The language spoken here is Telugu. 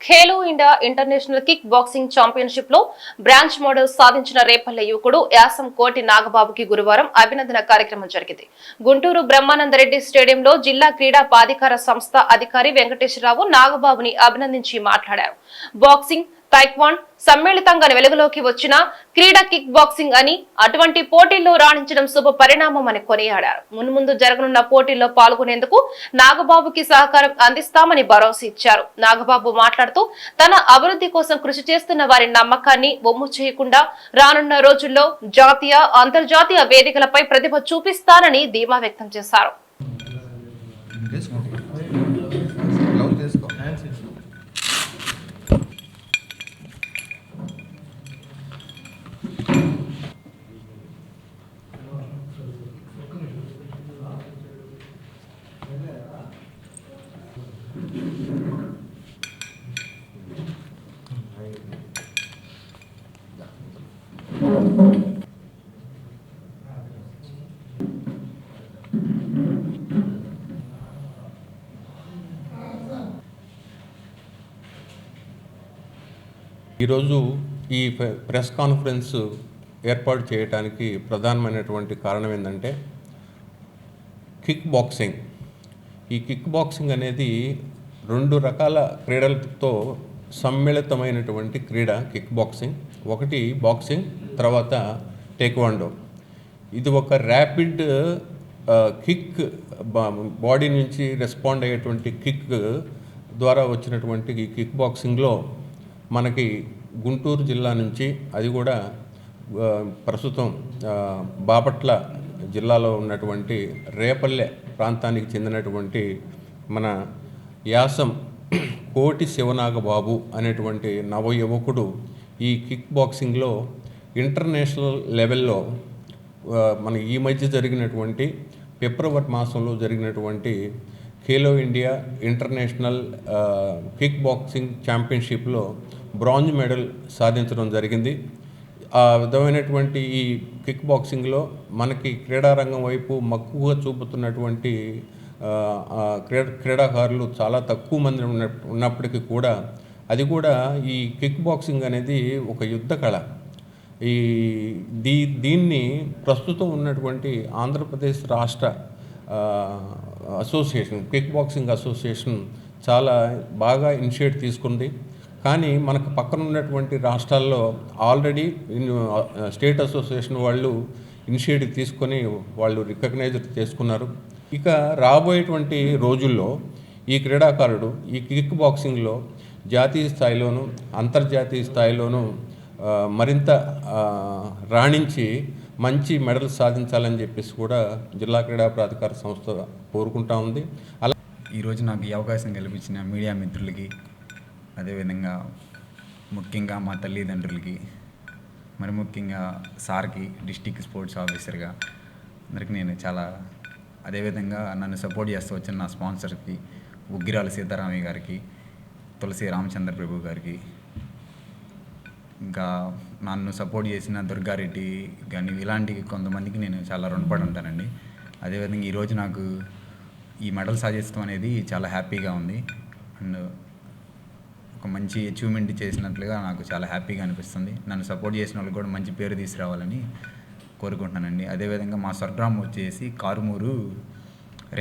Khelo India international kick boxing ఛాంపియన్షిప్లో bronze medal సాధించిన రేపల్లె యువకుడు యాసం కోటి నాగబాబుకి గురువారం అభినందన కార్యక్రమం జరిగింది. గుంటూరు బ్రహ్మానందరెడ్డి స్టేడియంలో జిల్లా క్రీడా ప్రాధికార సంస్థ అధికారి వెంకటేశ్వరరావు నాగబాబుని అభినందించి మాట్లాడారు. బాక్సింగ్ తైక్వాన్ సమ్మిళితంగా వెలుగులోకి వచ్చిన క్రీడా కిక్ బాక్సింగ్ అని అటువంటి పోటీల్లో రాణించడం శుభ పరిణామం అని కొనియాడారు. మున్ముందు జరగనున్న పోటీల్లో పాల్గొనేందుకు నాగబాబుకి సహకారం అందిస్తామని భరోసా ఇచ్చారు. నాగబాబు మాట్లాడుతూ తన అభివృద్ధి కోసం కృషి చేస్తున్న వారి నమ్మకాన్ని బొమ్ము చేయకుండా రానున్న రోజుల్లో జాతీయ అంతర్జాతీయ వేదికలపై ప్రతిభ చూపిస్తానని ధీమా వ్యక్తం చేశారు. ఈరోజు ఈ ప్రెస్ కాన్ఫరెన్స్ ఏర్పాటు చేయడానికి ప్రధానమైనటువంటి కారణం ఏంటంటే కిక్ బాక్సింగ్. ఈ కిక్ బాక్సింగ్ అనేది రెండు రకాల క్రీడలతో సమ్మిళితమైనటువంటి క్రీడ కిక్ బాక్సింగ్ ఒకటి బాక్సింగ్ తర్వాత టేక్వాండో ఇది ఒక ర్యాపిడ్ కిక్ బా- బాడీ నుంచి రెస్పాండ్ అయ్యేటువంటి కిక్ ద్వారా వచ్చినటువంటి ఈ కిక్ బాక్సింగ్లో మనకి గుంటూరు జిల్లా నుంచి అది కూడా ప్రస్తుతం బాపట్ల జిల్లాలో ఉన్నటువంటి రేపల్లె ప్రాంతానికి చెందినటువంటి మన యాసం కోటి శివనాగబాబు అనేటువంటి నవ యువకుడు ఈ కిక్ బాక్సింగ్లో ఇంటర్నేషనల్ లెవెల్లో మన ఈ మధ్య జరిగినటువంటి ఫిబ్రవరి మాసంలో జరిగినటువంటి Khelo India international kick boxing ఛాంపియన్షిప్లో bronze medal సాధించడం జరిగింది. ఆ విధమైనటువంటి ఈ కిక్ బాక్సింగ్లో మనకి క్రీడారంగం వైపు మక్కువగా చూపుతున్నటువంటి క్రీడ క్రీడాకారులు చాలా తక్కువ మంది ఉన్న ఉన్నప్పటికీ కూడా అది కూడా ఈ కిక్ బాక్సింగ్ అనేది ఒక యుద్ధ కళ. ఈ దీ దీన్ని ప్రస్తుతం ఉన్నటువంటి ఆంధ్రప్రదేశ్ రాష్ట్ర అసోసియేషన్ కిక్ బాక్సింగ్ అసోసియేషన్ చాలా బాగా ఇనిషియేట్ తీసుకుంది. కానీ మనకు పక్కన ఉన్నటువంటి రాష్ట్రాల్లో ఆల్రెడీ స్టేట్ అసోసియేషన్ వాళ్ళు ఇనిషియేటివ్ తీసుకొని వాళ్ళు రికగ్నైజ్ చేసుకున్నారు. ఇక రాబోయేటువంటి రోజుల్లో ఈ క్రీడాకారుడు ఈ కిక్ బాక్సింగ్లో జాతీయ స్థాయిలోను అంతర్జాతీయ స్థాయిలోనూ మరింత రాణించి మంచి మెడల్ సాధించాలని చెప్పేసి కూడా జిల్లా క్రీడా ప్రాధికార సంస్థ కోరుకుంటా ఉంది. అలా ఈరోజు నాకు ఈ అవకాశం కల్పించిన మీడియా మిత్రులకి అదేవిధంగా ముఖ్యంగా మా తల్లిదండ్రులకి మరి ముఖ్యంగా సార్కి డిస్టిక్ స్పోర్ట్స్ ఆఫీసర్గా అందరికీ నేను చాలా అదేవిధంగా నన్ను సపోర్ట్ చేస్తూ వచ్చిన నా స్పాన్సర్కి ఉగ్గిరాల సీతారామయ్య గారికి తులసి రామచంద్ర ప్రభు గారికి ఇంకా నన్ను సపోర్ట్ చేసిన దుర్గారెడ్డి కానీ ఇలాంటి కొంతమందికి నేను చాలా రుణపడి ఉంటానండి. అదేవిధంగా ఈరోజు నాకు ఈ మెడల్ సాధిస్తాం అనేది చాలా హ్యాపీగా ఉంది. అండ్ ఒక మంచి అచీవ్మెంట్ చేసినట్లుగా నాకు చాలా హ్యాపీగా అనిపిస్తుంది. నన్ను సపోర్ట్ చేసిన వాళ్ళు కూడా మంచి పేరు తీసుకురావాలని కోరుకుంటున్నానండి. అదేవిధంగా మా స్వర్గ్రామం వచ్చేసి కారుమూరు